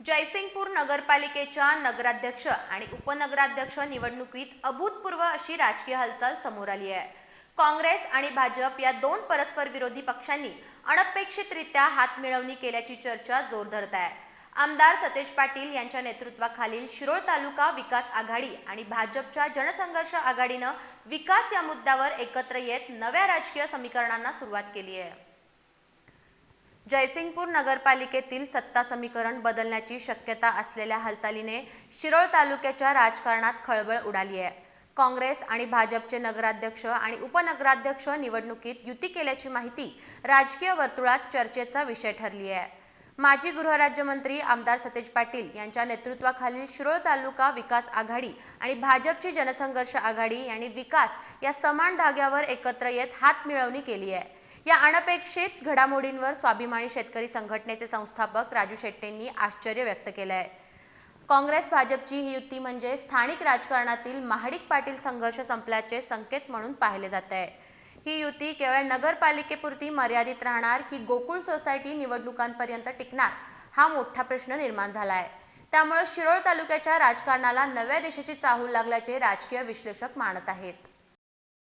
जयसिंगपूर नगरपालिकेच्या नगराध्यक्ष आणि उपनगराध्यक्ष निवडणुकीत अभूतपूर्व अशी राजकीय हालचाल समोर आली आहे. काँग्रेस आणि भाजप या दोन परस्पर विरोधी पक्षांनी अनपेक्षितरित्या हात मिळवणी केल्याची चर्चा जोर धरत आहे. आमदार सतेज पाटील यांच्या नेतृत्वाखालील शिरोळ तालुका विकास आघाडी आणि भाजपच्या जनसंघर्ष आघाडीनं विकास या मुद्द्यावर एकत्र येत नव्या राजकीय समीकरणांना सुरुवात केली आहे. जयसिंगपूर नगरपालिकेतील सत्ता समीकरण बदलण्याची शक्यता असलेल्या हालचालीने शिरोळ तालुक्याच्या राजकारणात खळबळ उडाली आहे. काँग्रेस आणि भाजपचे नगराध्यक्ष आणि उपनगराध्यक्ष निवडणुकीत युती केल्याची माहिती राजकीय वर्तुळात चर्चेचा विषय ठरली आहे. माजी गृहराज्यमंत्री आमदार सतेज पाटील यांच्या नेतृत्वाखालील शिरोळ तालुका विकास आघाडी आणि भाजपची जनसंघर्ष आघाडी यांनी विकास या समान धाग्यावर एकत्र येत हात मिळवणी केली आहे. या अनपेक्षित घडामोडींवर स्वाभिमानी शेतकरी संघटनेचे संस्थापक राजू शेट्टींनी आश्चर्य व्यक्त केलं आहे काँग्रेस भाजपची ही युती म्हणजे स्थानिक राजकारणातील महाडिक पाटील संघर्ष संपल्याचे संकेत म्हणून पाहिले जात आहे ही युती केवळ नगरपालिकेपुरती मर्यादित राहणार की गोकुळ सोसायटी निवडणुकांपर्यंत टिकणार हा मोठा प्रश्न निर्माण झाला आहे त्यामुळे शिरोळ तालुक्याच्या राजकारणाला नव्या दिशेची चाहूल लागल्याचे राजकीय विश्लेषक मानत आहेत.